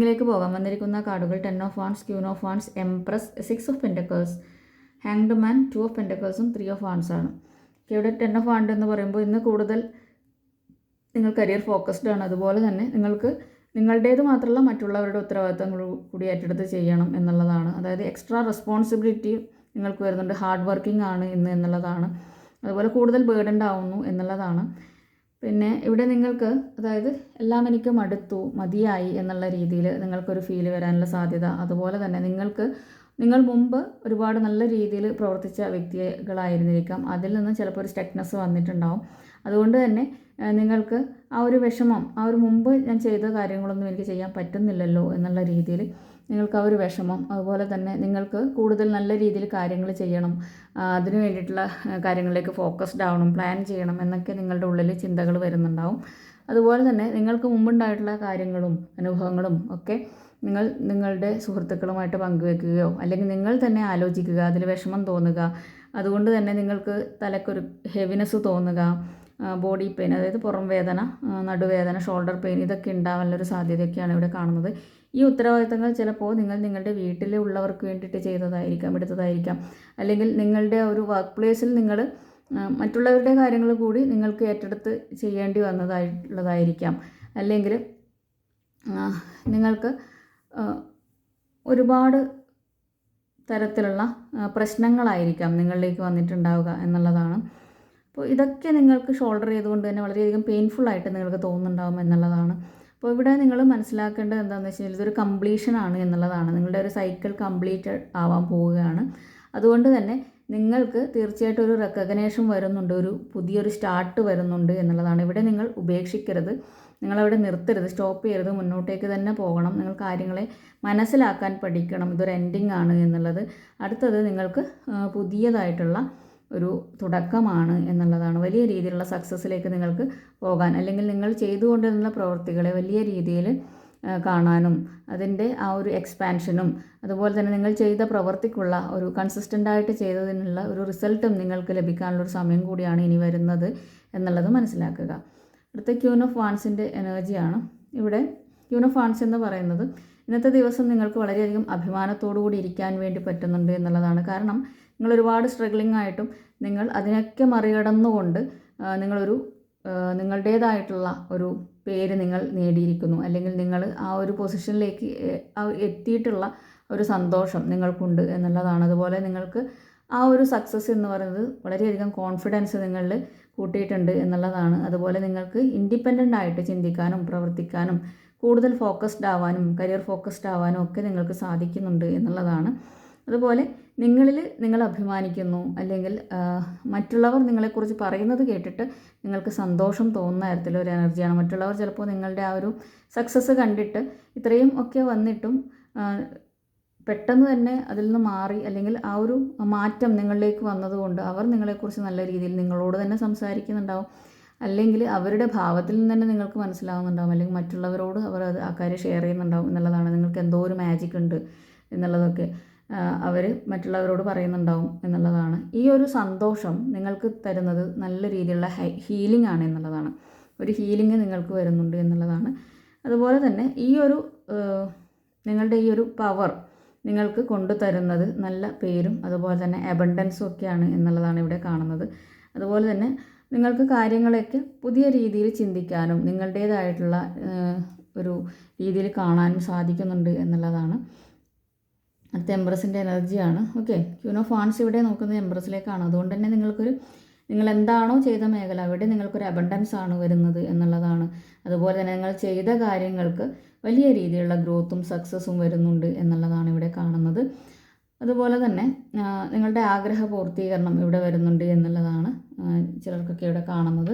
ിലേക്ക് പോകാം വന്നിരിക്കുന്ന കാർഡുകൾ ten of wands queen of wands empress six of pentacles hanged man two of പെന്റക്കേഴ്സും three of wands ആണ്. ഇവിടെ ten of wand എന്ന് പറയുമ്പോൾ ഇന്ന് കൂടുതൽ നിങ്ങൾ കരിയർ ഫോക്കസ്ഡ് ആണ്. അതുപോലെ തന്നെ നിങ്ങൾക്ക് നിങ്ങളുടേത് മാത്രമല്ല മറ്റുള്ളവരുടെ ഉത്തരവാദിത്തങ്ങൾ കൂടി ഏറ്റെടുത്ത് ചെയ്യണം എന്നുള്ളതാണ്. അതായത് എക്സ്ട്രാ റെസ്പോൺസിബിലിറ്റി നിങ്ങൾക്ക് വരുന്നുണ്ട്. ഹാർഡ് വർക്കിംഗ് ആണ് ഇന്ന് എന്നുള്ളതാണ്. അതുപോലെ കൂടുതൽ ബേർഡൻഡ് ആവുന്നു എന്നുള്ളതാണ്. പിന്നെ ഇവിടെ നിങ്ങൾക്ക് അതായത് എല്ലാം എനിക്ക് മടുത്തു മതിയായി എന്നുള്ള രീതിയിൽ നിങ്ങൾക്കൊരു ഫീൽ വരാനുള്ള സാധ്യത. അതുപോലെ തന്നെ നിങ്ങൾക്ക് നിങ്ങൾ മുമ്പ് ഒരുപാട് നല്ല രീതിയിൽ പ്രവർത്തിച്ച വ്യക്തികളായിരുന്നിരിക്കാം. അതിൽ നിന്ന് ചിലപ്പോൾ ഒരു സ്റ്റെക്നെസ് വന്നിട്ടുണ്ടാവും. അതുകൊണ്ട് തന്നെ നിങ്ങൾക്ക് ആ ഒരു വിഷമം ആ ഒരു മുമ്പ് ഞാൻ ചെയ്ത കാര്യങ്ങളൊന്നും എനിക്ക് ചെയ്യാൻ പറ്റുന്നില്ലല്ലോ എന്നുള്ള രീതിയിൽ നിങ്ങൾക്ക് ആ ഒരു വിഷമം അതുപോലെ തന്നെ നിങ്ങൾക്ക് കൂടുതൽ നല്ല രീതിയിൽ കാര്യങ്ങൾ ചെയ്യണം അതിനു വേണ്ടിയിട്ടുള്ള കാര്യങ്ങളിലേക്ക് ഫോക്കസ്ഡ് ആവണം പ്ലാൻ ചെയ്യണം എന്നൊക്കെ നിങ്ങളുടെ ഉള്ളിൽ ചിന്തകൾ വരുന്നുണ്ടാവും. അതുപോലെ തന്നെ നിങ്ങൾക്ക് മുമ്പുണ്ടായിട്ടുള്ള കാര്യങ്ങളും അനുഭവങ്ങളും ഒക്കെ നിങ്ങൾ നിങ്ങളുടെ സുഹൃത്തുക്കളുമായിട്ട് പങ്കുവെക്കുകയോ അല്ലെങ്കിൽ നിങ്ങൾ തന്നെ ആലോചിക്കുക അതിൽ വിഷമം തോന്നുക അതുകൊണ്ട് തന്നെ നിങ്ങൾക്ക് തലക്കൊരു ഹെവിനെസ് തോന്നുക ബോഡി പെയിൻ അതായത് പുറം വേദന നടുവേദന ഷോൾഡർ പെയിൻ ഇതൊക്കെ ഉണ്ടാവാനുള്ളൊരു സാധ്യതയൊക്കെയാണ് ഇവിടെ കാണുന്നത്. ഈ ഉത്തരവാദിത്തങ്ങൾ ചിലപ്പോൾ നിങ്ങൾ നിങ്ങളുടെ വീട്ടിലെ ഉള്ളവർക്ക് വേണ്ടിയിട്ട് ചെയ്തതായിരിക്കാം എടുത്തതായിരിക്കാം. അല്ലെങ്കിൽ നിങ്ങളുടെ ഒരു വർക്ക് പ്ലേസിൽ നിങ്ങൾ മറ്റുള്ളവരുടെ കാര്യങ്ങൾ കൂടി നിങ്ങൾക്ക് ഏറ്റെടുത്ത് ചെയ്യേണ്ടി വന്നതായിട്ടുള്ളതായിരിക്കാം. അല്ലെങ്കിൽ നിങ്ങൾക്ക് ഒരുപാട് തരത്തിലുള്ള പ്രശ്നങ്ങളായിരിക്കാം നിങ്ങളിലേക്ക് വന്നിട്ടുണ്ടാവുക എന്നുള്ളതാണ്. അപ്പോൾ ഇതൊക്കെ നിങ്ങൾക്ക് ഷോൾഡർ ചെയ്തുകൊണ്ട് തന്നെ വളരെയധികം പെയിൻഫുൾ ആയിട്ട് നിങ്ങൾക്ക് തോന്നുന്നുണ്ടാവും എന്നുള്ളതാണ്. അപ്പോൾ ഇവിടെ നിങ്ങൾ മനസ്സിലാക്കേണ്ടത് എന്താണെന്ന് വെച്ച് കഴിഞ്ഞാൽ ഇതൊരു കംപ്ലീഷൻ ആണ് എന്നുള്ളതാണ്. നിങ്ങളുടെ ഒരു സൈക്കിൾ കംപ്ലീറ്റ് ആവാൻ പോവുകയാണ്. അതുകൊണ്ട് തന്നെ നിങ്ങൾക്ക് തീർച്ചയായിട്ടും ഒരു റെക്കഗ്നേഷൻ വരുന്നുണ്ട് ഒരു പുതിയൊരു സ്റ്റാർട്ട് വരുന്നുണ്ട് എന്നുള്ളതാണ്. ഇവിടെ നിങ്ങൾ ഉപേക്ഷിക്കരുത്. നിങ്ങളവിടെ നിർത്തരുത്. സ്റ്റോപ്പ് ചെയ്യരുത്. മുന്നോട്ടേക്ക് തന്നെ പോകണം. നിങ്ങൾ കാര്യങ്ങളെ മനസ്സിലാക്കാൻ പഠിക്കണം. ഇതൊരു എൻഡിങ് ആണ് എന്നുള്ളത്. അടുത്തത് നിങ്ങൾക്ക് പുതിയതായിട്ടുള്ള ഒരു തുടക്കമാണ് എന്നുള്ളതാണ്. വലിയ രീതിയിലുള്ള സക്സസ്സിലേക്ക് നിങ്ങൾക്ക് പോകാൻ അല്ലെങ്കിൽ നിങ്ങൾ ചെയ്തുകൊണ്ടിരുന്ന പ്രവൃത്തികളെ വലിയ രീതിയിൽ കാണാനും അതിന്റെ ആ ഒരു എക്സ്പാൻഷനും അതുപോലെ തന്നെ നിങ്ങൾ ചെയ്ത പ്രവൃത്തിക്കുള്ള ഒരു കൺസിസ്റ്റന്റായിട്ട് ചെയ്തതിനുള്ള ഒരു റിസൾട്ടും നിങ്ങൾക്ക് ലഭിക്കാനുള്ള ഒരു സമയം കൂടിയാണ് ഇനി വരുന്നത് എന്നുള്ളത് മനസ്സിലാക്കുക. അടുത്ത ക്യൂൺ ഓഫ് വാൺസിന്റെ എനർജിയാണ് ഇവിടെ ക്യൂൺ ഓഫ് വാൺസ് എന്ന് പറയുന്നത് ഇന്നത്തെ ദിവസം നിങ്ങൾക്ക് വളരെയധികം അഭിമാനത്തോടു കൂടി ഇരിക്കാൻ വേണ്ടി പറ്റുന്നുണ്ട് എന്നുള്ളതാണ്. കാരണം നിങ്ങൾ ഒരുപാട് സ്ട്രഗ്ലിംഗ് ആയിട്ടും നിങ്ങൾ അതിനൊക്കെ മറികടന്നുകൊണ്ട് നിങ്ങളൊരു നിങ്ങളുടേതായിട്ടുള്ള ഒരു പേര് നിങ്ങൾ നേടിയിരിക്കുന്നു. അല്ലെങ്കിൽ നിങ്ങൾ ആ ഒരു പൊസിഷനിലേക്ക് എത്തിയിട്ടുള്ള ഒരു സന്തോഷം നിങ്ങൾക്കുണ്ട് എന്നുള്ളതാണ്. അതുപോലെ നിങ്ങൾക്ക് ആ ഒരു സക്സസ് എന്ന് പറയുന്നത് വളരെയധികം കോൺഫിഡൻസ് നിങ്ങളിൽ കൂട്ടിയിട്ടുണ്ട് എന്നുള്ളതാണ്. അതുപോലെ നിങ്ങൾക്ക് ഇൻഡിപെൻഡന്റ് ആയിട്ട് ചിന്തിക്കാനും പ്രവർത്തിക്കാനും കൂടുതൽ ഫോക്കസ്ഡ് ആവാനും കരിയർ ഫോക്കസ്ഡ് ആവാനും ഒക്കെ നിങ്ങൾക്ക് സാധിക്കുന്നുണ്ട് എന്നുള്ളതാണ്. അതുപോലെ നിങ്ങളിൽ നിങ്ങൾ അഭിമാനിക്കുന്നു അല്ലെങ്കിൽ മറ്റുള്ളവർ നിങ്ങളെക്കുറിച്ച് പറയുന്നത് കേട്ടിട്ട് നിങ്ങൾക്ക് സന്തോഷം തോന്നുന്ന തരത്തിലൊരു എനർജിയാണ്. മറ്റുള്ളവർ ചിലപ്പോൾ നിങ്ങളുടെ ആ ഒരു സക്സസ് കണ്ടിട്ട് ഇത്രയും ഒക്കെ വന്നിട്ടും പെട്ടെന്ന് തന്നെ അതിൽ നിന്ന് മാറി അല്ലെങ്കിൽ ആ ഒരു മാറ്റം നിങ്ങളിലേക്ക് വന്നതുകൊണ്ട് അവർ നിങ്ങളെക്കുറിച്ച് നല്ല രീതിയിൽ നിങ്ങളോട് തന്നെ സംസാരിക്കുന്നുണ്ടാവും. അല്ലെങ്കിൽ അവരുടെ ഭാവത്തിൽ നിന്ന് തന്നെ നിങ്ങൾക്ക് മനസ്സിലാവുന്നുണ്ടാവും അല്ലെങ്കിൽ മറ്റുള്ളവരോട് അവർ അത് ആ കാര്യം ഷെയർ ചെയ്യുന്നുണ്ടാവും എന്നുള്ളതാണ്. നിങ്ങൾക്ക് എന്തോ ഒരു മാജിക് ഉണ്ട് എന്നുള്ളതൊക്കെ. അവർ മറ്റുള്ളവരോട് പറയുന്നുണ്ടാവും എന്നുള്ളതാണ്. ഈ ഒരു സന്തോഷം നിങ്ങൾക്ക് തരുന്നത് നല്ല രീതിയിലുള്ള ഹീലിംഗ് ആണ് എന്നുള്ളതാണ്. ഒരു ഹീലിംഗ് നിങ്ങൾക്ക് വരുന്നുണ്ട് എന്നുള്ളതാണ്. അതുപോലെ തന്നെ ഈ ഒരു നിങ്ങളുടെ ഈ ഒരു പവർ നിങ്ങൾക്ക് കൊണ്ടുതരുന്നത് നല്ല പേരും അതുപോലെ തന്നെ അബണ്ടൻസും ഒക്കെയാണ് എന്നുള്ളതാണ് ഇവിടെ കാണുന്നത്. അതുപോലെ തന്നെ നിങ്ങൾക്ക് കാര്യങ്ങളെയൊക്കെ പുതിയ രീതിയിൽ ചിന്തിക്കാനും നിങ്ങളുടേതായിട്ടുള്ള ഒരു രീതിയിൽ കാണാനും സാധിക്കുന്നുണ്ട് എന്നുള്ളതാണ്. അടുത്ത എംബ്രസിന്റെ എനർജിയാണ് ഓക്കെ ക്യൂൻ ഓഫ് ഇവിടെ നോക്കുന്നത് എംബ്രസിലേക്കാണ് അതുകൊണ്ട് തന്നെ നിങ്ങൾക്കൊരു നിങ്ങൾ എന്താണോ ചെയ്ത മേഖല അവിടെ നിങ്ങൾക്കൊരു അബണ്ടൻസ് ആണ് വരുന്നത് എന്നുള്ളതാണ്. അതുപോലെ തന്നെ നിങ്ങൾ ചെയ്ത കാര്യങ്ങൾക്ക് വലിയ രീതിയിലുള്ള ഗ്രോത്തും സക്സസ്സും വരുന്നുണ്ട് എന്നുള്ളതാണ് ഇവിടെ കാണുന്നത്. അതുപോലെ തന്നെ നിങ്ങളുടെ ആഗ്രഹ പൂർത്തീകരണം ഇവിടെ വരുന്നുണ്ട് എന്നുള്ളതാണ് ചിലർക്കൊക്കെ ഇവിടെ കാണുന്നത്.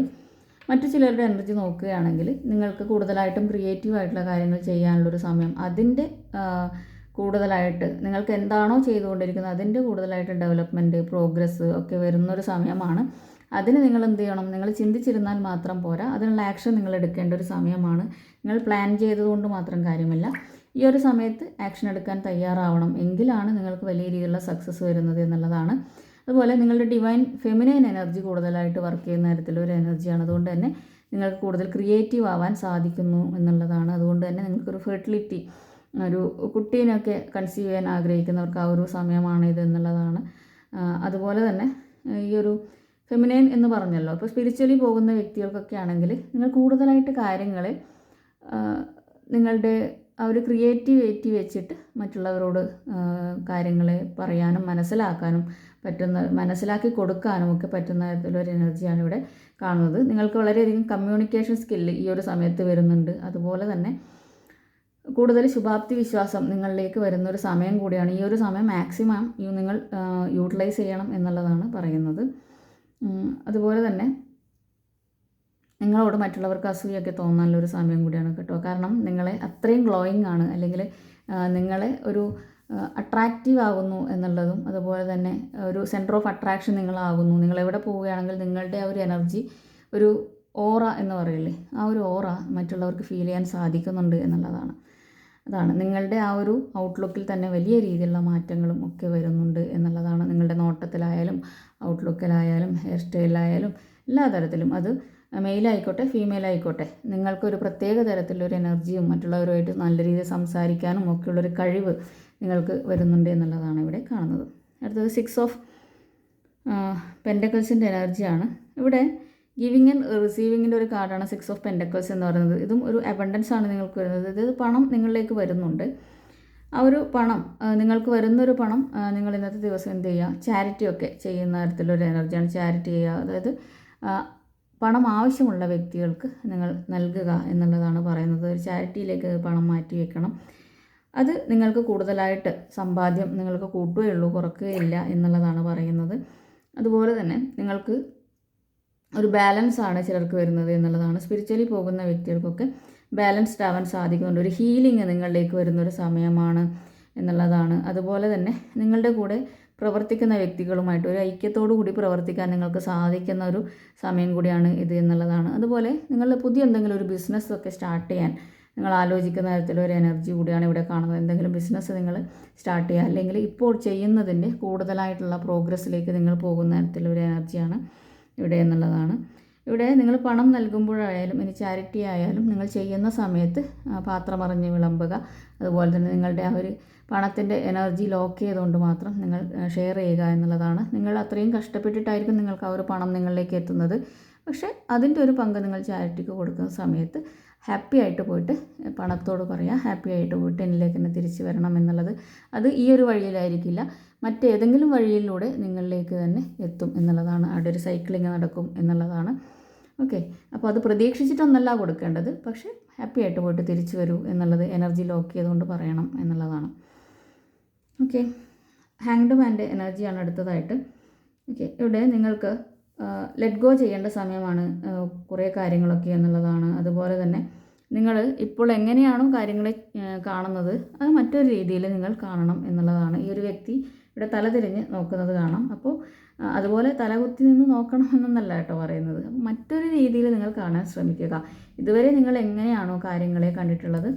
മറ്റു ചിലരുടെ എനർജി നോക്കുകയാണെങ്കിൽ നിങ്ങൾക്ക് കൂടുതലായിട്ടും ക്രിയേറ്റീവ് ആയിട്ടുള്ള കാര്യങ്ങൾ ചെയ്യാനുള്ളൊരു സമയം അതിന്റെ കൂടുതലായിട്ട് നിങ്ങൾക്ക് എന്താണോ ചെയ്തുകൊണ്ടിരിക്കുന്നത് അതിന്റെ കൂടുതലായിട്ട് ഡെവലപ്മെന്റ് പ്രോഗ്രസ് ഒക്കെ വരുന്നൊരു സമയമാണ്. അതിന് നിങ്ങൾ എന്ത് ചെയ്യണം? നിങ്ങൾ ചിന്തിച്ചിരുന്നാൽ മാത്രം പോരാ. അതിനുള്ള ആക്ഷൻ നിങ്ങൾ എടുക്കേണ്ട ഒരു സമയമാണ്. നിങ്ങൾ പ്ലാൻ ചെയ്തതുകൊണ്ട് മാത്രം കാര്യമില്ല. ഈ ഒരു സമയത്ത് ആക്ഷൻ എടുക്കാൻ തയ്യാറാവണം എങ്കിലാണ് നിങ്ങൾക്ക് വലിയ രീതിയിലുള്ള സക്സസ് വരുന്നത് എന്നുള്ളതാണ്. അതുപോലെ നിങ്ങളുടെ ഡിവൈൻ ഫെമിനൈൻ എനർജി കൂടുതലായിട്ട് വർക്ക് ചെയ്യുന്ന തരത്തിലൊരു എനർജിയാണ് അതുകൊണ്ട് തന്നെ നിങ്ങൾക്ക് കൂടുതൽ ക്രിയേറ്റീവ് ആവാൻ സാധിക്കുന്നു എന്നുള്ളതാണ്. അതുകൊണ്ട് തന്നെ നിങ്ങൾക്കൊരു ഫെർട്ടിലിറ്റി ഒരു കുട്ടീനൊക്കെ കൺസീവ് ചെയ്യാൻ ആഗ്രഹിക്കുന്നവർക്ക് ആ ഒരു സമയമാണ് ഇത് എന്നുള്ളതാണ്. അതുപോലെ തന്നെ ഈ ഒരു ഫെമിനൈൻ എന്ന് പറഞ്ഞല്ലോ അപ്പോൾ സ്പിരിച്വലി പോകുന്ന വ്യക്തികൾക്കൊക്കെ ആണെങ്കിൽ നിങ്ങൾ കൂടുതലായിട്ട് കാര്യങ്ങളെ നിങ്ങളുടെ ആ ഒരു ക്രിയേറ്റിവിറ്റി വെച്ചിട്ട് മറ്റുള്ളവരോട് കാര്യങ്ങളെ പറയാനും മനസ്സിലാക്കാനും പറ്റുന്ന മനസ്സിലാക്കി കൊടുക്കാനും ഒക്കെ പറ്റുന്ന തരത്തിലൊരു എനർജിയാണ് ഇവിടെ കാണുന്നത്. നിങ്ങൾക്ക് വളരെയധികം കമ്മ്യൂണിക്കേഷൻ സ്കില്ല് ഈ ഒരു സമയത്ത് വരുന്നുണ്ട്. അതുപോലെ തന്നെ കൂടുതൽ ശുഭാപ്തി വിശ്വാസം നിങ്ങളിലേക്ക് വരുന്ന ഒരു സമയം കൂടിയാണ്. ഈ ഒരു സമയം മാക്സിമം നിങ്ങൾ യൂട്ടിലൈസ് ചെയ്യണം എന്നുള്ളതാണ് പറയുന്നത്. അതുപോലെ തന്നെ നിങ്ങളോട് മറ്റുള്ളവർക്ക് അസൂയൊക്കെ തോന്നാനുള്ളൊരു സമയം കൂടിയാണ് കേട്ടോ. കാരണം നിങ്ങളെ അത്രയും ഗ്ലോയിങ് ആണ്. അല്ലെങ്കിൽ നിങ്ങളെ ഒരു അട്രാക്റ്റീവ് ആകുന്നു എന്നുള്ളതും അതുപോലെ തന്നെ ഒരു സെന്റർ ഓഫ് അട്രാക്ഷൻ നിങ്ങളാകുന്നു. നിങ്ങൾ എവിടെ പോവുകയാണെങ്കിൽ നിങ്ങളുടെ ആ ഒരു എനർജി ഒരു ഓറ എന്ന് പറയില്ലേ? ആ ഒരു ഓറ മറ്റുള്ളവർക്ക് ഫീൽ ചെയ്യാൻ സാധിക്കുന്നുണ്ട് എന്നുള്ളതാണ്. അതാണ്. നിങ്ങളുടെ ആ ഒരു ഔട്ട്ലുക്കിൽ തന്നെ വലിയ രീതിയിലുള്ള മാറ്റങ്ങളും ഒക്കെ വരുന്നുണ്ട് എന്നുള്ളതാണ് നിങ്ങളുടെ നോട്ടത്തിലായാലും ഔട്ട്ലുക്കിലായാലും ഹെയർ സ്റ്റൈലിലായാലും എല്ലാ തരത്തിലും. അത് മെയിൽ ആയിക്കോട്ടെ ഫീമെയിൽ ആയിക്കോട്ടെ നിങ്ങൾക്കൊരു പ്രത്യേക തരത്തിലൊരു എനർജിയും മറ്റുള്ളവരുമായിട്ട് നല്ല രീതിയിൽ സംസാരിക്കാനും ഒക്കെയുള്ളൊരു കഴിവ് നിങ്ങൾക്ക് വരുന്നുണ്ട് എന്നുള്ളതാണ് ഇവിടെ കാണുന്നത്. അടുത്തത് സിക്സ് ഓഫ് പെൻഡക്കൽസിന്റെ എനർജിയാണ് ഇവിടെ ഗിവിങ് ആൻഡ് റിസീവിങ്ങിന്റെ ഒരു കാർഡാണ് സിക്സ് ഓഫ് പെൻഡക്കൽസ് എന്ന് പറയുന്നത്. ഇതും ഒരു അബണ്ടൻസ് ആണ് നിങ്ങൾക്ക് വരുന്നത്. ഇത് പണം നിങ്ങളിലേക്ക് വരുന്നുണ്ട്. ആ ഒരു പണം നിങ്ങൾക്ക് വരുന്നൊരു പണം നിങ്ങൾ ഇന്നത്തെ ദിവസം എന്ത് ചെയ്യുക? ചാരിറ്റി ഒക്കെ ചെയ്യുന്ന തരത്തിലൊരു എനർജിയാണ് ചാരിറ്റി ചെയ്യുക. അതായത് പണം ആവശ്യമുള്ള വ്യക്തികൾക്ക് നിങ്ങൾ നൽകുക എന്നുള്ളതാണ് പറയുന്നത്. ഒരു ചാരിറ്റിയിലേക്ക് പണം മാറ്റി വെക്കണം. അത് നിങ്ങൾക്ക് കൂടുതലായിട്ട് സമ്പാദ്യം നിങ്ങൾക്ക് കൂട്ടുകയുള്ളൂ കുറക്കുകയില്ല എന്നുള്ളതാണ് പറയുന്നത്. അതുപോലെ തന്നെ നിങ്ങൾക്ക് ഒരു ബാലൻസ് ആണ് ചിലർക്ക് വരുന്നത് എന്നുള്ളതാണ്. സ്പിരിച്വലി പോകുന്ന വ്യക്തികൾക്കൊക്കെ ബാലൻസ്ഡ് ആവാൻ സാധിക്കുന്നുണ്ട്. ഒരു ഹീലിംഗ് നിങ്ങളിലേക്ക് വരുന്ന ഒരു സമയമാണ് എന്നുള്ളതാണ്. അതുപോലെ തന്നെ നിങ്ങളുടെ കൂടെ പ്രവർത്തിക്കുന്ന വ്യക്തികളുമായിട്ട് ഒരു ഐക്യത്തോടു കൂടി പ്രവർത്തിക്കാൻ നിങ്ങൾക്ക് സാധിക്കുന്ന ഒരു സമയം കൂടിയാണ് ഇത് എന്നുള്ളതാണ്. അതുപോലെ നിങ്ങൾ പുതിയ എന്തെങ്കിലും ഒരു ബിസിനസ് ഒക്കെ സ്റ്റാർട്ട് ചെയ്യാൻ നിങ്ങൾ ആലോചിക്കുന്ന തരത്തിലൊരു എനർജി കൂടിയാണ് ഇവിടെ കാണുന്നത്. എന്തെങ്കിലും ബിസിനസ് നിങ്ങൾ സ്റ്റാർട്ട് ചെയ്യുക. അല്ലെങ്കിൽ ഇപ്പോൾ ചെയ്യുന്നതിന്റെ കൂടുതലായിട്ടുള്ള പ്രോഗ്രസ്സിലേക്ക് നിങ്ങൾ പോകുന്ന തരത്തിലൊരു എനർജിയാണ് ഇവിടെ എന്നുള്ളതാണ്. ഇവിടെ നിങ്ങൾ പണം നൽകുമ്പോഴായാലും ഇനി ചാരിറ്റി ആയാലും നിങ്ങൾ ചെയ്യുന്ന സമയത്ത് പാത്രം പാത്രമറിഞ്ഞ് വിളമ്പുക. അതുപോലെ തന്നെ നിങ്ങളുടെ ആ ഒരു പണത്തിന്റെ എനർജി ലോക്ക് ചെയ്തുകൊണ്ട് മാത്രം നിങ്ങൾ ഷെയർ ചെയ്യുക എന്നുള്ളതാണ്. നിങ്ങൾ അത്രയും കഷ്ടപ്പെട്ടിട്ടായിരിക്കും നിങ്ങൾക്ക് ആ ഒരു പണം നിങ്ങളിലേക്ക് എത്തുന്നത്. പക്ഷേ അതിന്റെ ഒരു പങ്ക് നിങ്ങൾ ചാരിറ്റിക്ക് കൊടുക്കുന്ന സമയത്ത് ഹാപ്പി ആയിട്ട് പോയിട്ട് പണത്തോട് പറയുക ഹാപ്പി ആയിട്ട് പോയിട്ട് എന്നിലേക്ക് തന്നെ തിരിച്ചു വരണം എന്നുള്ളത്. അത് ഈ ഒരു വഴിയിലായിരിക്കില്ല. മറ്റേതെങ്കിലും വഴിയിലൂടെ നിങ്ങളിലേക്ക് തന്നെ എത്തും എന്നുള്ളതാണ്. അവിടെ ഒരു സൈക്ലിംഗ് നടക്കും എന്നുള്ളതാണ്. ഓക്കെ അപ്പോൾ അത് പ്രതീക്ഷിച്ചിട്ടൊന്നല്ല കൊടുക്കേണ്ടത്. പക്ഷേ ഹാപ്പി ആയിട്ട് പോയിട്ട് തിരിച്ചു വരൂ എന്നുള്ളത് എനർജി ലോക്ക് ചെയ്തുകൊണ്ട് പറയണം എന്നുള്ളതാണ്. ഓക്കെ ഹാങ്ഡ് മാന്റെ എനർജിയാണ് അടുത്തതായിട്ട്. ഓക്കെ ഇവിടെ നിങ്ങൾക്ക് ലെറ്റ് ഗോ ചെയ്യേണ്ട സമയമാണ് കുറേ കാര്യങ്ങളൊക്കെ എന്നുള്ളതാണ്. അതുപോലെ തന്നെ നിങ്ങൾ ഇപ്പോൾ എങ്ങനെയാണോ കാര്യങ്ങളെ കാണുന്നത് അത് മറ്റൊരു രീതിയിൽ നിങ്ങൾ കാണണം എന്നുള്ളതാണ്. ഈ ഒരു വ്യക്തി ഇവിടെ തല തിരിഞ്ഞ് നോക്കുന്നത് കാണാം. അപ്പോൾ അതുപോലെ തലകുത്തി നിന്ന് നോക്കണമെന്നല്ല കേട്ടോ പറയുന്നത്. മറ്റൊരു രീതിയിൽ നിങ്ങൾ കാണാൻ ശ്രമിക്കുക. ഇതുവരെ നിങ്ങൾ എങ്ങനെയാണോ കാര്യങ്ങളെ കണ്ടിട്ടുള്ളത്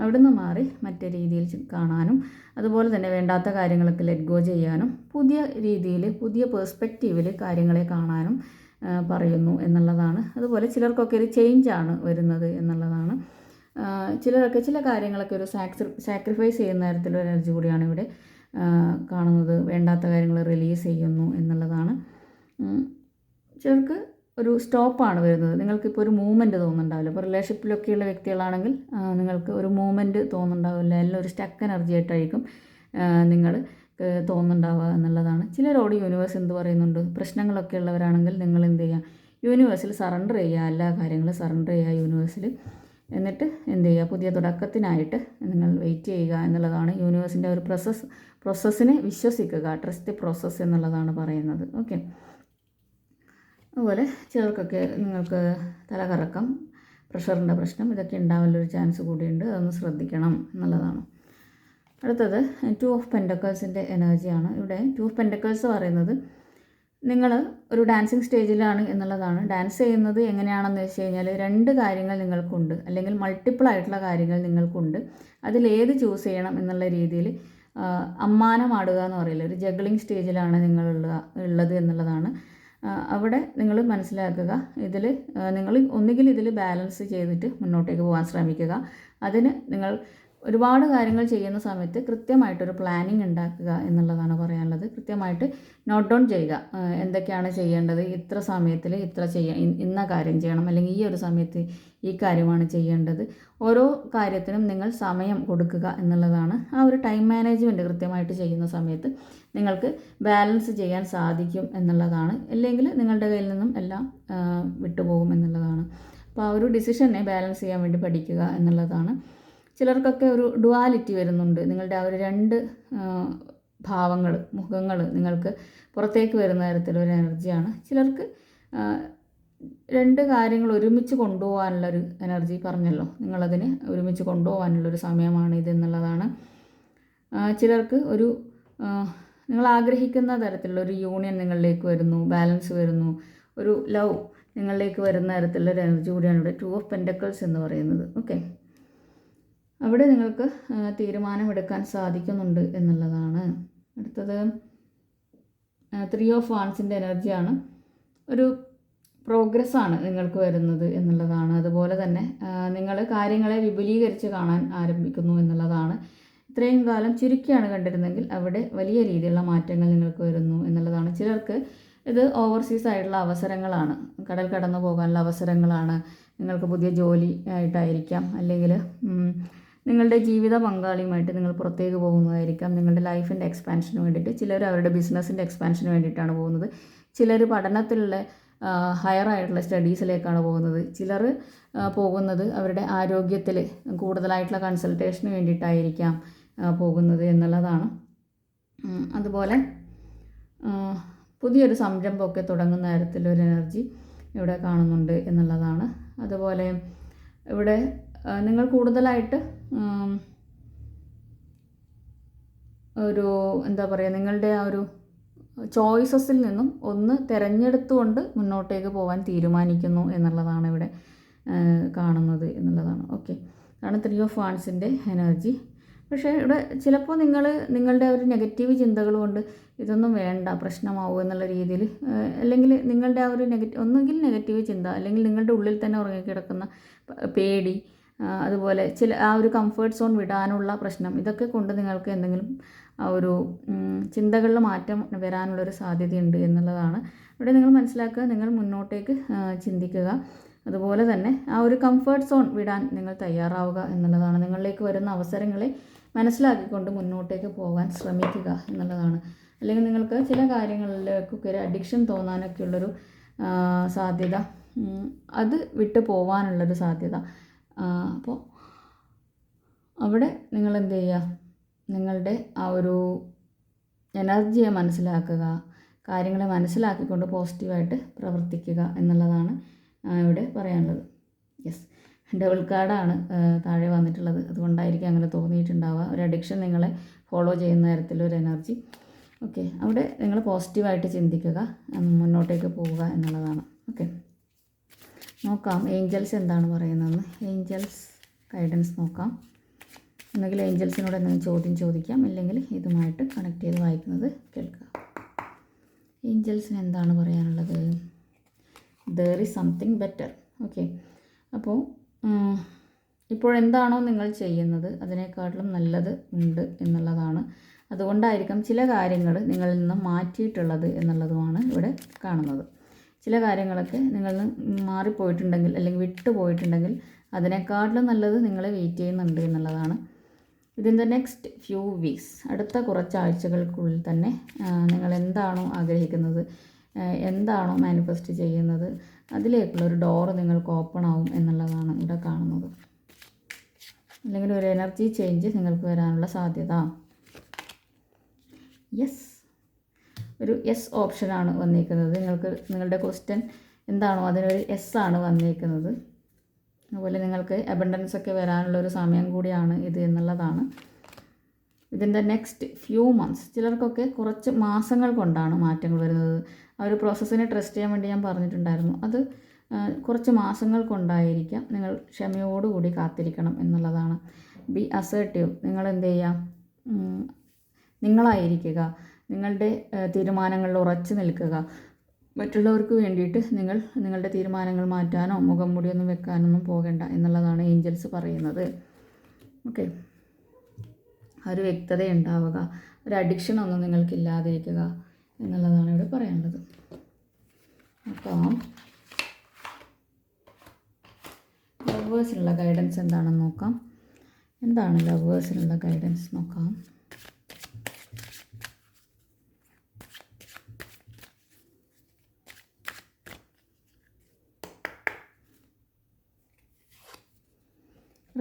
അവിടുന്ന് മാറി മറ്റേ രീതിയിൽ കാണാനും അതുപോലെ തന്നെ വേണ്ടാത്ത കാര്യങ്ങളൊക്കെ ലെറ്റ് ഗോ ചെയ്യാനും പുതിയ രീതിയിൽ പുതിയ പേഴ്സ്പെക്റ്റീവിൽ കാര്യങ്ങളെ കാണാനും പറയുന്നു എന്നുള്ളതാണ്. അതുപോലെ ചിലർക്കൊക്കെ ഒരു ചേഞ്ചാണ് വരുന്നത് എന്നുള്ളതാണ്. ചിലരൊക്കെ ചില കാര്യങ്ങളൊക്കെ ഒരു സാക്രി സാക്രിഫൈസ് ചെയ്യുന്ന തരത്തിലൊരു എനർജി കൂടിയാണ് ഇവിടെ കാണുന്നത് വേണ്ടാത്ത കാര്യങ്ങൾ റിലീസ് ചെയ്യുന്നു എന്നുള്ളതാണ്. ചിലർക്ക് ഒരു സ്റ്റോപ്പാണ് വരുന്നത്. നിങ്ങൾക്കിപ്പോൾ ഒരു മൂവ്മെന്റ് തോന്നുന്നുണ്ടാവില്ല. ഇപ്പോൾ റിലേഷൻഷിപ്പിലൊക്കെയുള്ള വ്യക്തികളാണെങ്കിൽ നിങ്ങൾക്ക് ഒരു മൂവ്മെന്റ് തോന്നുന്നുണ്ടാവില്ല. എല്ലാം ഒരു സ്റ്റക്ക് എനർജി ആയിട്ടായിരിക്കും നിങ്ങൾ തോന്നുന്നുണ്ടാവുക എന്നുള്ളതാണ്. ചിലരോട് യൂണിവേഴ്സ് എന്ത് പറയുന്നുണ്ട്? പ്രശ്നങ്ങളൊക്കെ ഉള്ളവരാണെങ്കിൽ നിങ്ങൾ എന്ത് ചെയ്യുക? യൂണിവേഴ്സിൽ സറണ്ടർ ചെയ്യുക. എല്ലാ കാര്യങ്ങളും സറണ്ടർ ചെയ്യുക യൂണിവേഴ്സിൽ എന്നിട്ട് എന്ത് ചെയ്യുക? പുതിയ തുടക്കത്തിനായിട്ട് നിങ്ങൾ വെയിറ്റ് ചെയ്യുക എന്നുള്ളതാണ് യൂണിവേഴ്സിന്റെ ഒരു പ്രോസസ് പ്രോസസ്സിനെ വിശ്വസിക്കുക. ട്രസ്റ്റ് പ്രോസസ്സ് എന്നുള്ളതാണ് പറയുന്നത്. ഓക്കെ അതുപോലെ ചിലർക്കൊക്കെ നിങ്ങൾക്ക് തലകറക്കം പ്രഷറിന്റെ പ്രശ്നം ഇതൊക്കെ ഉണ്ടാവാനുള്ളൊരു ചാൻസ് കൂടിയുണ്ട്. അതൊന്ന് ശ്രദ്ധിക്കണം എന്നുള്ളതാണ്. അടുത്തത് ടു ഓഫ് പെൻഡക്കൾസിന്റെ എനർജിയാണ് ഇവിടെ ടു ഓഫ് പെൻഡക്കൾസ് പറയുന്നത് നിങ്ങൾ ഒരു ഡാൻസിങ് സ്റ്റേജിലാണ് എന്നുള്ളതാണ്. ഡാൻസ് ചെയ്യുന്നത് എങ്ങനെയാണെന്ന് വെച്ച് കഴിഞ്ഞാൽ രണ്ട് കാര്യങ്ങൾ നിങ്ങൾക്കുണ്ട്. അല്ലെങ്കിൽ മൾട്ടിപ്പിൾ ആയിട്ടുള്ള കാര്യങ്ങൾ നിങ്ങൾക്കുണ്ട്. അതിലേത് ചൂസ് ചെയ്യണം എന്നുള്ള രീതിയിൽ അമ്മാനമാടുക എന്ന് പറയില്ല? ഒരു ജഗ്ലിംഗ് സ്റ്റേജിലാണ് നിങ്ങളുള്ള ഉള്ളത് എന്നുള്ളതാണ്. അവിടെ നിങ്ങൾ മനസ്സിലാക്കുക ഇതിൽ നിങ്ങൾ ഒന്നുകിൽ ഇതിൽ ബാലൻസ് ചെയ്തിട്ട് മുന്നോട്ടേക്ക് പോകാൻ ശ്രമിക്കുക. അതിന് നിങ്ങൾ ഒരുപാട് കാര്യങ്ങൾ ചെയ്യുന്ന സമയത്ത് കൃത്യമായിട്ടൊരു പ്ലാനിങ് ഉണ്ടാക്കുക എന്നുള്ളതാണ് പറയാനുള്ളത്. കൃത്യമായിട്ട് നോട്ട് ഡൗൺ ചെയ്യുക. എന്തൊക്കെയാണ് ചെയ്യേണ്ടത്? ഇത്ര സമയത്തിൽ ഇത്ര ചെയ്യ ഇന്ന കാര്യം ചെയ്യണം. അല്ലെങ്കിൽ ഈ ഒരു സമയത്ത് ഈ കാര്യമാണ് ചെയ്യേണ്ടത്. ഓരോ കാര്യത്തിനും നിങ്ങൾ സമയം കൊടുക്കുക എന്നുള്ളതാണ് ആ ഒരു ടൈം മാനേജ്മെന്റ് കൃത്യമായിട്ട് ചെയ്യുന്ന സമയത്ത് നിങ്ങൾക്ക് ബാലൻസ് ചെയ്യാൻ സാധിക്കും എന്നുള്ളതാണ്. അല്ലെങ്കിൽ നിങ്ങളുടെ കയ്യിൽ നിന്നും എല്ലാം വിട്ടുപോകും എന്നുള്ളതാണ്. അപ്പോൾ ആ ഒരു ഡിസിഷനെ ബാലൻസ് ചെയ്യാൻ വേണ്ടി പഠിക്കുക എന്നുള്ളതാണ്. ചിലർക്കൊക്കെ ഒരു ഡുവാലിറ്റി വരുന്നുണ്ട്. നിങ്ങളുടെ ആ ഒരു രണ്ട് ഭാവങ്ങൾ മുഖങ്ങൾ നിങ്ങൾക്ക് പുറത്തേക്ക് വരുന്ന തരത്തിലൊരു എനർജിയാണ്. ചിലർക്ക് രണ്ട് കാര്യങ്ങൾ ഒരുമിച്ച് കൊണ്ടുപോകാനുള്ളൊരു എനർജി പറഞ്ഞല്ലോ. നിങ്ങളതിനെ ഒരുമിച്ച് കൊണ്ടുപോകാനുള്ളൊരു സമയമാണ് ഇതെന്നുള്ളതാണ്. ചിലർക്ക് ഒരു നിങ്ങൾ ആഗ്രഹിക്കുന്ന തരത്തിലുള്ള ഒരു യൂണിയൻ നിങ്ങളിലേക്ക് വരുന്നു ബാലൻസ് വരുന്നു. ഒരു ലവ് നിങ്ങളിലേക്ക് വരുന്ന തരത്തിലുള്ള ഒരു എനർജി കൂടിയാണ് ഇവിടെ ടു ഓഫ് പെൻഡക്കിൾസ് എന്ന് പറയുന്നത്. ഓക്കെ അവിടെ നിങ്ങൾക്ക് തീരുമാനമെടുക്കാൻ സാധിക്കുന്നുണ്ട് എന്നുള്ളതാണ്. അടുത്തത് ത്രീ ഓഫ് വാൺസിന്റെ എനർജിയാണ്. ഒരു പ്രോഗ്രസ്സാണ് നിങ്ങൾക്ക് വരുന്നത് എന്നുള്ളതാണ്. അതുപോലെ തന്നെ നിങ്ങൾ കാര്യങ്ങളെ വിപുലീകരിച്ച് കാണാൻ ആരംഭിക്കുന്നു എന്നുള്ളതാണ്. ഇത്രയും കാലം ചുരുക്കിയാണ് കണ്ടിരുന്നെങ്കിൽ അവിടെ വലിയ രീതിയിലുള്ള മാറ്റങ്ങൾ നിങ്ങൾക്ക് വരുന്നു എന്നുള്ളതാണ്. ചിലർക്ക് ഇത് ഓവർസീസ് ആയിട്ടുള്ള അവസരങ്ങളാണ്. കടൽ കടന്നു പോകാനുള്ള അവസരങ്ങളാണ്. നിങ്ങൾക്ക് പുതിയ ജോലി ആയിട്ടായിരിക്കാം. അല്ലെങ്കിൽ നിങ്ങളുടെ ജീവിത പങ്കാളിയുമായിട്ട് നിങ്ങൾ പുറത്തേക്ക് പോകുന്നതായിരിക്കാം. നിങ്ങളുടെ ലൈഫിന്റെ എക്സ്പാൻഷന് വേണ്ടിയിട്ട് ചിലർ അവരുടെ ബിസിനസ്സിന്റെ എക്സ്പാൻഷന് വേണ്ടിയിട്ടാണ് പോകുന്നത്. ചിലർ പഠനത്തിലുള്ള ഹയർ ആയിട്ടുള്ള സ്റ്റഡീസിലേക്കാണ് പോകുന്നത്. ചിലർ പോകുന്നത് അവരുടെ ആരോഗ്യത്തിൽ കൂടുതലായിട്ടുള്ള കൺസൾട്ടേഷന് വേണ്ടിയിട്ടായിരിക്കാം പോകുന്നത് എന്നുള്ളതാണ്. അതുപോലെ പുതിയൊരു സംരംഭമൊക്കെ തുടങ്ങുന്ന തരത്തിലൊരു എനർജി ഇവിടെ കാണുന്നുണ്ട് എന്നുള്ളതാണ്. അതുപോലെ ഇവിടെ നിങ്ങൾ കൂടുതലായിട്ട് ഒരു എന്താ പറയുക നിങ്ങളുടെ ആ ഒരു ചോയ്സസിൽ നിന്നും ഒന്ന് തിരഞ്ഞെടുത്തുകൊണ്ട് മുന്നോട്ടേക്ക് പോകാൻ തീരുമാനിക്കുന്നു എന്നുള്ളതാണ് ഇവിടെ കാണുന്നത് എന്നുള്ളതാണ്. ഓക്കെ അതാണ് ത്രീ ഓഫ് വാൺസിന്റെ എനർജി പക്ഷേ ഇവിടെ ചിലപ്പോൾ നിങ്ങൾ നിങ്ങളുടെ ഒരു നെഗറ്റീവ് ചിന്തകൾ കൊണ്ട് ഇതൊന്നും വേണ്ട പ്രശ്നമാവും എന്നുള്ള രീതിയിൽ അല്ലെങ്കിൽ നിങ്ങളുടെ ആ ഒരു നെഗറ്റീവ് ഒന്നുകിൽ നെഗറ്റീവ് ചിന്ത അല്ലെങ്കിൽ നിങ്ങളുടെ ഉള്ളിൽ തന്നെ ഉറങ്ങിക്കിടക്കുന്ന പേടി അതുപോലെ ചില ആ ഒരു കംഫേർട്ട് സോൺ വിടാനുള്ള പ്രശ്നം ഇതൊക്കെ കൊണ്ട് നിങ്ങൾക്ക് എന്തെങ്കിലും ഒരു ചിന്തകളിൽ മാറ്റം വരാനുള്ളൊരു സാധ്യതയുണ്ട് എന്നുള്ളതാണ്. ഇവിടെ നിങ്ങൾ മനസ്സിലാക്കുക നിങ്ങൾ മുന്നോട്ടേക്ക് ചിന്തിക്കുക. അതുപോലെ തന്നെ ആ ഒരു കംഫേർട്ട് സോൺ വിടാൻ നിങ്ങൾ തയ്യാറാവുക എന്നുള്ളതാണ്. നിങ്ങളിലേക്ക് വരുന്ന അവസരങ്ങളെ മനസ്സിലാക്കിക്കൊണ്ട് മുന്നോട്ടേക്ക് പോകാൻ ശ്രമിക്കുക എന്നുള്ളതാണ്. അല്ലെങ്കിൽ നിങ്ങൾക്ക് ചില കാര്യങ്ങളിലേക്കൊക്കെ ഒരു അഡിക്ഷൻ തോന്നാനൊക്കെയുള്ളൊരു സാധ്യത അത് വിട്ടു പോവാനുള്ളൊരു സാധ്യത. അപ്പോൾ അവിടെ നിങ്ങൾ എന്ത് ചെയ്യുക? നിങ്ങളുടെ ആ ഒരു എനർജിയെ മനസ്സിലാക്കുക കാര്യങ്ങളെ മനസ്സിലാക്കിക്കൊണ്ട് പോസിറ്റീവായിട്ട് പ്രവർത്തിക്കുക എന്നുള്ളതാണ് ഇവിടെ പറയാനുള്ളത്. യെസ് ഡബിൾ കാർഡാണ് താഴെ വന്നിട്ടുള്ളത്. അതുകൊണ്ടായിരിക്കും അങ്ങനെ തോന്നിയിട്ടുണ്ടാവുക. ഒരു അഡിക്ഷൻ നിങ്ങളെ ഫോളോ ചെയ്യുന്ന തരത്തിലൊരു എനർജി ഓക്കെ അവിടെ നിങ്ങൾ പോസിറ്റീവായിട്ട് ചിന്തിക്കുക മുന്നോട്ടേക്ക് പോവുക എന്നുള്ളതാണ്. ഓക്കെ നോക്കാം. ഏഞ്ചൽസ് എന്താണ് പറയുന്നതെന്ന് ഏഞ്ചൽസ് ഗൈഡൻസ് നോക്കാം. ഒന്നുകിൽ ഏഞ്ചൽസിനോട് എന്തെങ്കിലും ചോദ്യം ചോദിക്കാം. അല്ലെങ്കിൽ ഇതുമായിട്ട് കണക്ട് ചെയ്ത് വായിക്കുന്നത് കേൾക്കാം. ഏഞ്ചൽസിന് എന്താണ് പറയാനുള്ളത്? There is something better okay അപ്പോൾ ഇപ്പോഴെന്താണോ നിങ്ങൾ ചെയ്യുന്നത് അതിനേക്കാട്ടിലും നല്ലത് ഉണ്ട് എന്നുള്ളതാണ്. അതുകൊണ്ടായിരിക്കാം ചില കാര്യങ്ങൾ നിങ്ങളിൽ നിന്ന് മാറ്റിയിട്ടുള്ളത് എന്നുള്ളതുമാണ് ഇവിടെ കാണുന്നത്. ചില കാര്യങ്ങളൊക്കെ നിങ്ങൾ മാറിപ്പോയിട്ടുണ്ടെങ്കിൽ അല്ലെങ്കിൽ വിട്ടുപോയിട്ടുണ്ടെങ്കിൽ അതിനേക്കാട്ടിലും നല്ലത് നിങ്ങളെ വെയിറ്റ് ചെയ്യുന്നുണ്ട് എന്നുള്ളതാണ്. ഇതിന്റെ ദ നെക്സ്റ്റ് ഫ്യൂ വീക്സ് അടുത്ത കുറച്ച് ആഴ്ചകൾക്കുള്ളിൽ തന്നെ നിങ്ങൾ എന്താണോ ആഗ്രഹിക്കുന്നത് എന്താണോ മാനിഫെസ്റ്റ് ചെയ്യുന്നത് അതിലേക്കുള്ള ഒരു ഡോറ് നിങ്ങൾക്ക് ഓപ്പൺ ആവും എന്നുള്ളതാണ് ഇവിടെ കാണുന്നത്. അല്ലെങ്കിൽ ഒരു എനർജി ചേഞ്ച് നിങ്ങൾക്ക് വരാനുള്ള സാധ്യത. യെസ് ഒരു എസ് ഓപ്ഷനാണ് വന്നിരിക്കുന്നത് നിങ്ങൾക്ക് നിങ്ങളുടെ ക്വസ്റ്റ്യൻ എന്താണോ അതിനൊരു എസ് ആണ് വന്നിരിക്കുന്നത് അതുപോലെ നിങ്ങൾക്ക് അബണ്ടൻസ് ഒക്കെ വരാനുള്ള ഒരു സമയം കൂടിയാണ് ഇത് എന്നുള്ളതാണ്. ഇതിന്റെ നെക്സ്റ്റ് ഫ്യൂ മന്ത്സ് ചിലർക്കൊക്കെ കുറച്ച് മാസങ്ങൾ കൊണ്ടാണ് മാറ്റങ്ങൾ വരുന്നത്. ആ ഒരു പ്രോസസ്സിനെ ട്രസ്റ്റ് ചെയ്യാൻ വേണ്ടി ഞാൻ പറഞ്ഞിട്ടുണ്ടായിരുന്നു. അത് കുറച്ച് മാസങ്ങൾ കൊണ്ടായിരിക്കാം നിങ്ങൾ ക്ഷമയോടുകൂടി കാത്തിരിക്കണം എന്നുള്ളതാണ്. ബി അസേർട്ടീവ് നിങ്ങൾ എന്ത് ചെയ്യുക? നിങ്ങളായിരിക്കുക. നിങ്ങളുടെ തീരുമാനങ്ങളിൽ ഉറച്ചു നിൽക്കുക. മറ്റുള്ളവർക്ക് വേണ്ടിയിട്ട് നിങ്ങൾ നിങ്ങളുടെ തീരുമാനങ്ങൾ മാറ്റാനോ മുഖം മുടിയൊന്നും വെക്കാനൊന്നും പോകേണ്ട എന്നുള്ളതാണ് ഏഞ്ചൽസ് പറയുന്നത്. ഓക്കെ. ഒരു വ്യക്തത ഉണ്ടാവുക. ഒരു അഡിക്ഷൻ ഒന്നും നിങ്ങൾക്കില്ലാതിരിക്കുക എന്നുള്ളതാണ് ഇവിടെ പറയേണ്ടത് അപ്പോൾ ലവേഴ്സിനുള്ള ഗൈഡൻസ് എന്താണെന്ന് നോക്കാം. എന്താണ് ലവേഴ്സിനുള്ള ഗൈഡൻസ് നോക്കാം.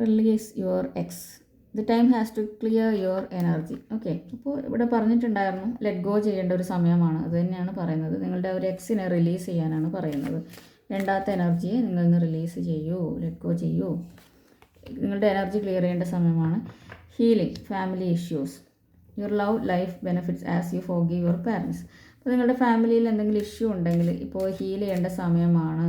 Release your ex the time has to clear your energy okay അപ്പോൾ ഇവിടെ പറഞ്ഞിട്ടുണ്ടായിരുന്നു ലെറ്റ് ഗോ ചെയ്യേണ്ട ഒരു സമയമാണ്. അത് തന്നെയാണ് പറയുന്നത്. നിങ്ങളുടെ ഒരു എക്സിനെ റിലീസ് ചെയ്യാനാണ് പറയുന്നത്. വേണ്ടാത്ത എനർജിയെ നിങ്ങൾ ഇന്ന് റിലീസ് ചെയ്യൂ ലെറ്റ് ഗോ ചെയ്യൂ. നിങ്ങളുടെ എനർജി ക്ലിയർ ചെയ്യേണ്ട സമയമാണ്. Healing family issues your love life benefits as you forgive your parents അപ്പോൾ നിങ്ങളുടെ ഫാമിലിയിൽ എന്തെങ്കിലും ഇഷ്യൂ ഉണ്ടെങ്കിൽ ഇപ്പോൾ ഹീൽ ചെയ്യേണ്ട സമയമാണ്.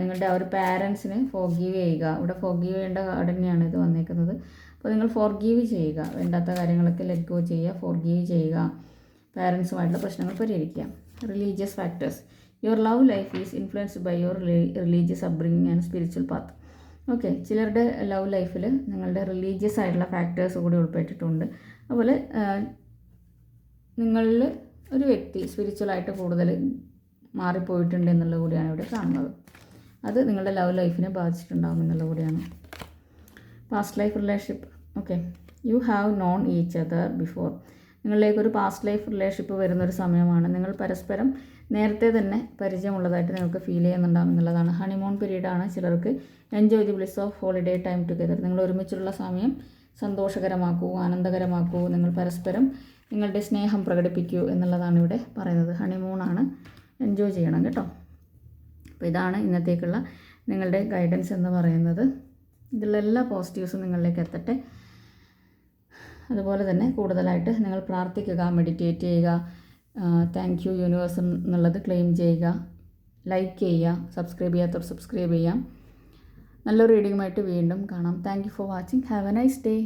നിങ്ങളുടെ ആ ഒരു പാരൻസിന് ഫോർഗീവ് ചെയ്യുക. ഇവിടെ ഫോർഗീവ് ചെയ്യേണ്ട കാർഡ് ഇത് വന്നേക്കുന്നത്. അപ്പോൾ നിങ്ങൾ ഫോർഗീവ് ചെയ്യുക. വേണ്ടാത്ത കാര്യങ്ങളൊക്കെ ലെറ്റ് ഗോ ചെയ്യുക ഫോർഗീവ് ചെയ്യുക. പാരൻസുമായിട്ടുള്ള പ്രശ്നങ്ങൾ പരിഹരിക്കുക. Religious factors your love life is influenced by your religious upbringing and spiritual path okay ചിലരുടെ ലവ് ലൈഫിൽ നിങ്ങളുടെ റിലീജിയസ് ആയിട്ടുള്ള ഫാക്ടേഴ്സ് കൂടി ഉൾപ്പെട്ടിട്ടുണ്ട്. അതുപോലെ നിങ്ങളിൽ ഒരു വ്യക്തി സ്പിരിച്വലായിട്ട് കൂടുതൽ മാറിപ്പോയിട്ടുണ്ട് എന്നുള്ളത് കൂടിയാണ് ഇവിടെ കാണുന്നത്. അത് നിങ്ങളുടെ ലവ് ലൈഫിനെ ബാധിച്ചിട്ടുണ്ടാകും എന്നുള്ളത് കൂടിയാണ്. Past life relationship okay you have known each other before നിങ്ങളിലേക്ക് ഒരു പാസ്റ്റ് ലൈഫ് റിലേഷൻഷിപ്പ് വരുന്നൊരു സമയമാണ്. നിങ്ങൾ പരസ്പരം നേരത്തെ തന്നെ പരിചയമുള്ളതായിട്ട് നിങ്ങൾക്ക് ഫീൽ ചെയ്യുന്നുണ്ടാകും എന്നുള്ളതാണ്. ഹണിമൂൺ പീരീഡാണ് ചിലർക്ക് enjoy the bliss of holiday time together നിങ്ങൾ ഒരുമിച്ചുള്ള സമയം സന്തോഷകരമാക്കൂ ആനന്ദകരമാക്കൂ നിങ്ങൾ പരസ്പരം നിങ്ങളുടെ സ്നേഹം പ്രകടിപ്പിക്കൂ എന്നുള്ളതാണ് ഇവിടെ പറയുന്നത്. ഹണിമൂണാണ് എൻജോയ് ചെയ്യണം കേട്ടോ. അപ്പോൾ ഇതാണ് ഇന്നത്തേക്കുള്ള നിങ്ങളുടെ ഗൈഡൻസ് എന്ന് പറയുന്നത്. ഇതിലുള്ള എല്ലാ പോസിറ്റീവ്സും നിങ്ങളിലേക്ക് എത്തട്ടെ. അതുപോലെ തന്നെ കൂടുതലായിട്ട് നിങ്ങൾ പ്രാർത്ഥിക്കുക മെഡിറ്റേറ്റ് ചെയ്യുക താങ്ക് യു യൂണിവേഴ്സ് എന്നുള്ളത് ക്ലെയിം ചെയ്യുക ലൈക്ക് ചെയ്യുക സബ്സ്ക്രൈബ് ചെയ്യാത്തവർ സബ്സ്ക്രൈബ് ചെയ്യാം. നല്ലൊരു റീഡിങ്ങുമായിട്ട് വീണ്ടും കാണാം. Thank you for watching have a nice day